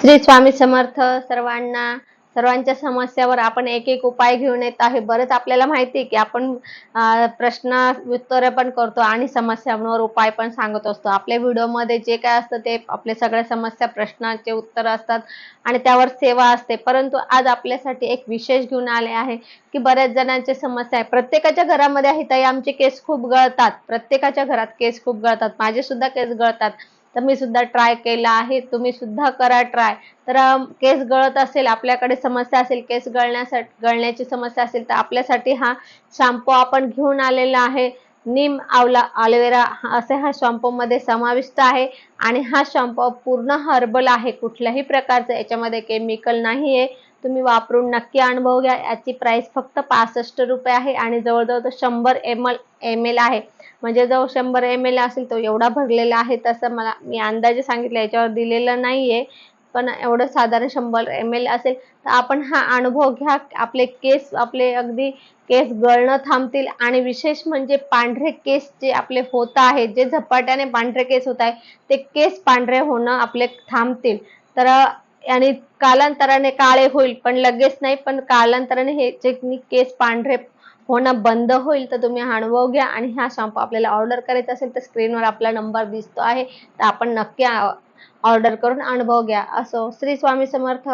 श्री स्वामी समर्थ सर्वांना सर्वांच्या समस्यावर आपण एक एक उपाय घेऊन येत आहे. बरंच आपल्याला माहिती आहे की आपण प्रश्न उत्तरे पण करतो आणि समस्यांवर उपाय पण सांगत असतो. आपल्या व्हिडिओमध्ये जे काय असतं ते आपल्या सगळ्या समस्या प्रश्नांचे उत्तर असतात आणि त्यावर सेवा असते. परंतु आज आपल्यासाठी एक विशेष घेऊन आले आहे की बऱ्याच जणांची समस्या आहे. प्रत्येकाच्या घरामध्ये आहे ताई आमचे केस खूप गळतात. प्रत्येकाच्या घरात केस खूप गळतात. माझे सुद्धा केस गळतात. तर मी सुद्धा ट्राय केला आहे. तुम्ही सुद्धा करा ट्राय तर केस गळत असेल आपल्याकडे समस्या असेल केस गळण्यासाठी गळण्याची समस्या असेल तर आपल्यासाठी हा शॅम्पू आपण घेऊन आलेला आहे. नीम आवला ॲलोवेरा असे हा शॅम्पू मध्ये समाविष्ट आहे. आणि हा शॅम्पू पूर्ण हर्बल आहे. कुठल्याही प्रकारचं याच्यामध्ये केमिकल नाही आहे तुम्ही वापरून नक्की अनुभव घ्या. याची प्राइस फक्त पासष्ट रुपये आहे. आणि जवळजवळ तो शंभर एम एल एम एल आहे. म्हणजे जो शंभर एम एल असेल तो एवढा भरलेला आहे तसं मला मी अंदाजे सांगितलं याच्यावर दिलेलं नाहीये. पण एवढं साधारण शंभर एम एल असेल तर आपण हा अनुभव घ्या. आपले केस आपले अगदी केस गळणं थांबतील. आणि विशेष म्हणजे पांढरे केस जे आपले होत आहेत जे झपाट्याने पांढरे केस होत आहे ते केस पांढरे होणं आपले थांबतील. तर आणि कालांतराने काळे होईल पण लगेच नाही. पण कालांतराने हे जे केस पांढरे होणं बंद होईल तर तुम्ही अनुभव घ्या. आणि हा शॅम्पू आपल्याला ऑर्डर करायचा असेल तर स्क्रीनवर आपला नंबर दिसतो आहे. तर आपण नक्की ऑर्डर करून अनुभव घ्या. असो श्री स्वामी समर्थ.